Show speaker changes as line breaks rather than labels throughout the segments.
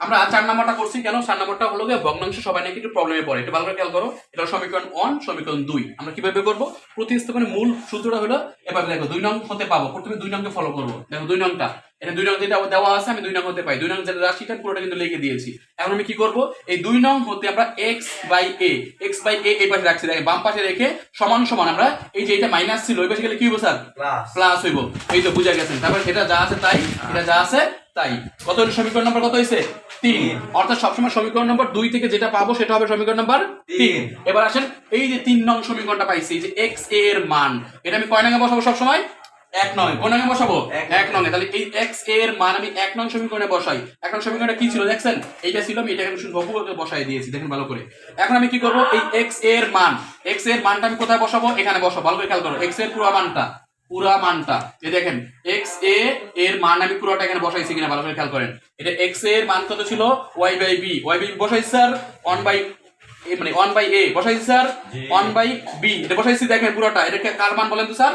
আমরা চার নাম্বারটা করছি কেন? চার নাম্বারটা হলো গিয়ে ভগ্নাংশ সবাই নাকি একটু প্রবলেমে পড়ে। একটু ভালো করে খেয়াল করো। এটা সমীকরণ ওয়ান সমীকরণ দুই। আমরা কীভাবে করব? প্রতিস্থাপনের মূল সূত্রটা হলো এভাবে দেখো দুই নং হতে পাবো। প্রথমে দুই নংকে ফলো করব। দেখো দুই নংটা। এটা দুই নং যেটা দেওয়া আছে আমি দুই নং হতে পাই দুই নং যেটা রাশিটা পুরোটা কিন্তু লিখে দিয়েছি। এখন আমি কি করব? এই দুই নং হতে আমরা x by a x by a এই পাশে রাখছি। দেখেন বাম পাশে রেখে সমান সমান আমরা এই যে এটা মাইনাস ছিল ওই পাশে গেলে কি হইব স্যার?
প্লাস
হইব। এই তো বুঝা গেছেন তারপর এটা যা আছে তাই এটা যা আছে তাই কত হলো? সমীকরণ নম্বর কত হয়েছে? তিন। অর্থাৎ সবসময় সমীকরণ নম্বর দুই থেকে যেটা পাবো সেটা হবে সমীকরণ নম্বর তিন। এবার আসেন এই যে তিন নং সমীকরণটা পাইছি এই যে এক্স এ এর মান এটা আমি কয় নঙ্গে বসাবো সবসময়? এক নয় কোন বসাবো?
এক
নঙ্গে তাহলে এই এক্সের মান আমি এক নং সমীকরণে বসাই। এক নং সমীকরণটা কি ছিল দেখছেন? এইটা ছিল আমি এটাকে শুধু বহুপদে বসাই দিয়েছি দেখেন ভালো করে। এখন আমি কি করব? এই এক্সের মান এক্সের মানটা আমি কোথায় বসাবো? এখানে বসাবো। ভালো করে খেয়াল করো এক্সের পুরো মানটা। পুরা মানটা। এই দেখেন এক্স এ এর মান আমি পুরোটা এখানে বসাইছি কিনা ভালো করে খেয়াল করেন। এটা এক্সের মান কত ছিল? Y by b y by বসাইছি স্যার ওয়ান বাই এ মানে ওয়ান বাই এ বসাইছি স্যার ওয়ান বাই বি এটা বসাইছি দেখেন পুরোটা। এটা কার মান বলেন তো স্যার?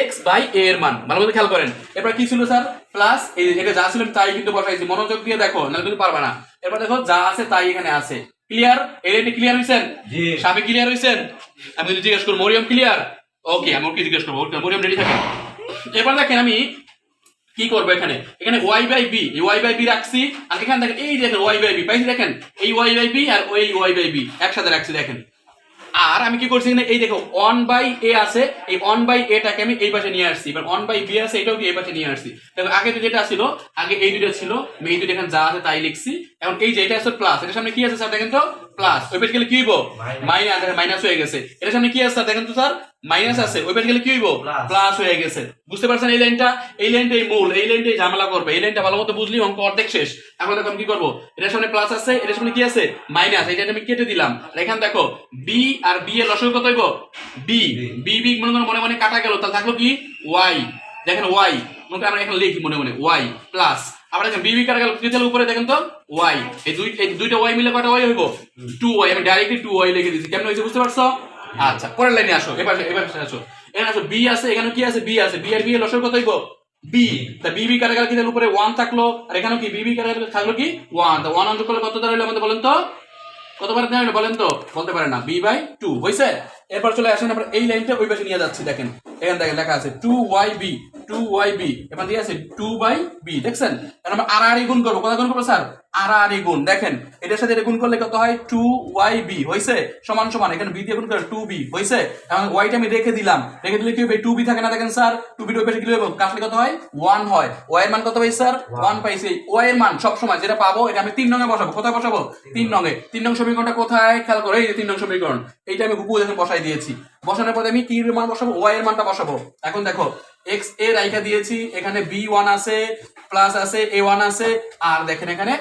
এক্স বাই এ এর মান। ভালো করে খেয়াল করেন। এরপর কি ছিল স্যার? প্লাস এটা যা ছিল তাই কিন্তু বসাইছি। মনোযোগ দিয়ে দেখো নাহলে কিন্তু পারবে না। এরপর দেখো যা আছে তাই এখানে আছে। ক্লিয়ার এর এটা ক্লিয়ার হয়েছেন
জি।
সাবে ক্লিয়ার হয়েছেন আমি যদি জিজ্ঞেস করব মরিয়ম ক্লিয়ার ওকে আমি ওকে জিজ্ঞেস করব। ওকে মরিয়ম রেডি থাকেন এবার দেখেন আমি কি করব এখানে? এখানে ওয়াই বাই বি এই ওয়াই বাই বি রাখছি, আর এখানে দেখেন, এই দেখেন ওয়াই বাই বি পাইছি দেখেন? এই ওয়াই বাই বি আর ওই ওয়াই বাই বি একসাথে রাখছি দেখেন। আর আমি কি করছি এই দেখো ওয়ান বাই এ আছে, এই ওয়ান বাই এটাকে আমি এই পাশে নিয়ে আসছি। এবার ওয়ান বাই বি আছে, এটাও কি এই পাশে নিয়ে আসছি? দেখো, আগে তো যেটা ছিল, আগে এই দুটো ছিল এই দুটো এখানে যা আছে তাই লিখছি। এখন এই যে এটা আছে প্লাস এটার সামনে কি আছে স্যার দেখেন তো? প্লাস ওই পাশে গেলে কি হইব. মাইনাস মাইনাস হয়ে গেছে। এটার সামনে কি আছে? দেখেন তো স্যার মাইনাস আছে। ওই পাশে গেলে কি হইব? প্লাস হয়ে গেছে। বুঝতে পারছেন এই লাইনটা এই লাইনটা এই মূল এই লাইনটাই ঝামেলা করবে। এই লাইনটা ভালো মতো বুঝলি অঙ্ক অর্ধেক শেষ। এখন দেখো আমি কি করব? এটার সামনে প্লাস আছে এটার সামনে কি আছে? মাইনাস এটা আমি কেটে দিলাম। এখানে দেখো বি আর বি এর লসক কত হইব? বি বি বি মনে মনে মনে মনে কাটা গেল তাহলে থাকল কি? ওয়াই দেখেন ওয়াই মনে আমরা এখানে লিখি মনে মনে। ওয়াই প্লাস আবার দেখেন বিবি কাটা গেল কি উপরে দেখেন তো ওয়াই এই দুই এই দুইটা ওয়াই মিলে কটা ওয়াই হইব? টু ওয়াই আমি ডাইরেক্টলি টু ওয়াই লিখে দিয়েছি কেমন হয়েছে বুঝতে পারছ? আচ্ছা পরের লাইনে আসো। এবার এবার আসো এখানে আসো বি আছে, এখানে কি আছে? বি আছে। বি আর বি এর লসক কত হইব? বি তা বিবি কাটা গেল কি উপরে ওয়ান থাকল, আর এখানেও কি? বিবি কাটা গেলে থাকল কি? ওয়ান তা ওয়ান অন্তর করলে কত দাঁড়াইলো আমাদের বলেন তো? কতবার দাঁড়াইলো বলেন তো? বলতে পারে না। বি বাই টু হয়েছে এরপর চলে আসেন আমরা এই লাইনটা ওই পাশে নিয়ে যাচ্ছি, দেখেন। এখানে দেখেন লেখা আছে two y b two y b এবার দিয়ে আছে টু বাই বি দেখছেন? এখন আমরা আর আর গুণ করব। কোথায় গুণ করব, স্যার? আর আর গুণ। দেখেন এটার সাথে এটা গুণ করলে কত হয়? টু ওয়াই বি হয়েছে সমান সমান এখানে বি দিয়ে গুণ করে টু বি হয়েছে এখন ওয়াইটা আমি রেখে দিলাম। রেখে দিলে কি হবে? টু বি থাকে না দেখেন স্যার? টু বি ওই কি হবে কাটলে কত হয়? ওয়ান হয়। ওয়াই এর মান কত পাই স্যার? ওয়ান পাইছি। ওয়াই এর মান সব সময় যেটা পাবো এটা আমি তিন নঙে বসাবো। কোথায় বসাবো? তিন নঙে তিন নং সমীকরণটা কোথায়? খেয়াল করো এই যে তিন নং সমীকরণ। এইটা আমি হুবু দেখে বসাই দিয়েছি। বসানোর পরে আমি কি এর মান বসাবো? ওয়াই এর মানটা বসাবো। এখন দেখো এক্স এ রাইখা দিয়েছি এখানে বি ওয়ান আছে প্লাস আছে এ ওয়ান আছে আর দেখেন এখানে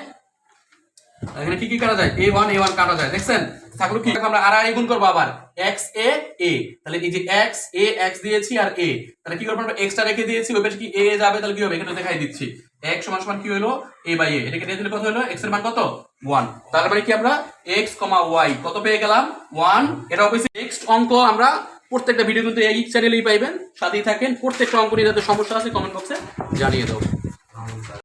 এখানে কি কি কাটা যায়? এ ওয়ান এ ওয়ান কাটা যায়। দেখছেন? থাকল কি আমরা আর আর গুণ করব আবার। এক্স এ এ তাহলে এই যে এক্স এ এক্স দিয়েছি আর এ তাহলে কি করব আমরা? এক্সটা রেখে দিয়েছি ওই পাশে কি এ যাবে? তাহলে কি হবে? এখানে দেখাই দিচ্ছি। এক্স সমান সমান কি হলো? এ বাই এ এটাকে দিয়ে দিলে কত হলো? এক্সের মান কত? ওয়ান তার মানে কি আমরা? এক্স কমা ওয়াই কত পেয়ে গেলাম? ওয়ান এটা অবশ্যই নেক্সট অঙ্ক। আমরা প্রত্যেকটা ভিডিও কিন্তু এই চ্যানেলেই পাইবেন। সাথেই থাকেন। প্রত্যেকটা অঙ্ক নিয়ে যাতে সমস্যা আছে কমেন্ট বক্সে জানিয়ে দাও।